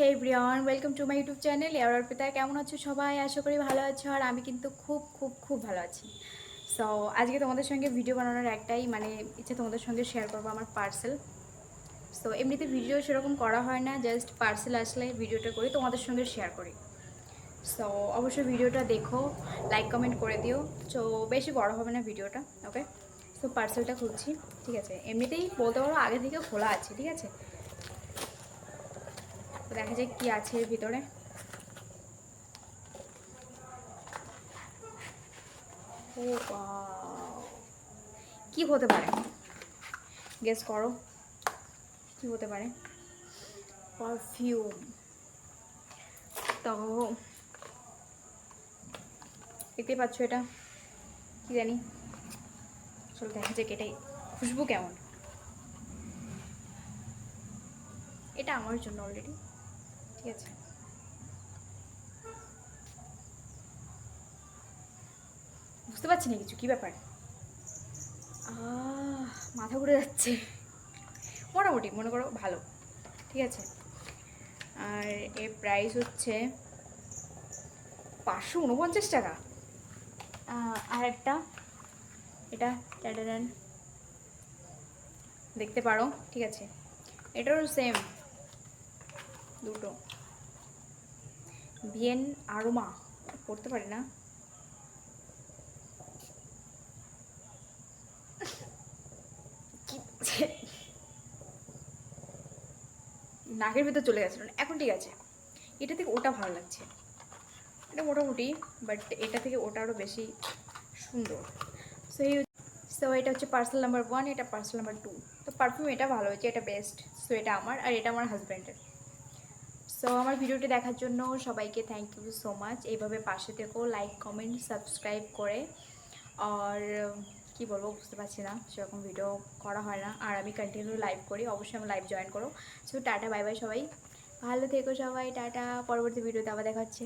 Hey everyone welcome to my YouTube channel air Arpita কেমন আছো সবাই? আশা করি ভালো আছো আর আমি কিন্তু খুব খুব খুব ভালো আছি। সো আজকে তোমাদের সঙ্গে ভিডিও বানানোর একটাই মানে ইচ্ছে তোমাদের সঙ্গে শেয়ার করব আমার পার্সেল সো এমনিতে ভিডিও সেরকম করা হয় না জাস্ট পার্সেল আসলে ভিডিওটা করি, তোমাদের সঙ্গে শেয়ার করি। সো অবশ্যই ভিডিওটা দেখো লাইক কমেন্ট করে দিও। সো বেশি বড় হবে না ভিডিওটা ওকে সো পার্সেলটা খুলছি, ঠিক আছে? এমনিতেই বলতে পারো আগে থেকে খোলা আছে, ঠিক আছে? তো দেখা যায় কি আছে এর ভিতরে। ও! কি হতে পারে? গেস করো। কি হতে পারে? পারফিউম তো দেখতে পাচ্ছ এটা। কি জানি। চলো দেখা যাক এটাই। খুশবু কেমন? এটা আমার জন্য অলরেডি বুঝতে পারছি না কিছু কি ব্যাপার? মাথা ঘুরে যাচ্ছে। মোটামুটি মনে করো ভালো। ঠিক আছে। আর এর প্রাইস হচ্ছে পাঁচশো উনপঞ্চাশ টাকা। আর একটা? এটা ট্যাডারান দেখতে পারো ঠিক আছে। এটারও সেম দুটো। ভিয়েন আরোমা। পড়তে পারি না। নাকের ভিতর চলে গেছিল এখন ঠিক আছে। এটা থেকে ওটা ভালো লাগছে। এটা মোটামুটি বাট এটা থেকে ওটা আরও বেশি সুন্দর। সো এই সো এটা হচ্ছে পার্সেল নাম্বার ওয়ান এটা পার্সেল নাম্বার টু তো পারফিউম এটা ভালো হয়েছে, এটা বেস্ট সো এটা আমার, আর এটা আমার হাজব্যান্ডের সো আমার ভিডিওটি দেখার জন্য সবাইকে থ্যাংক ইউ সো মাচ এইভাবে পাশে থেকেও লাইক কমেন্ট সাবস্ক্রাইব করে। আর কি বলব, বুঝতে পারছি না, সেরকম ভিডিও করা হয় না। আর আমি কন্টিনিউ লাইভ করি, অবশ্যই আমি লাইভ জয়েন করো। সো টাটা বাই বাই সবাই। ভালো থেকো সবাই, টাটা। পরবর্তী ভিডিওতে আবার দেখা হচ্ছে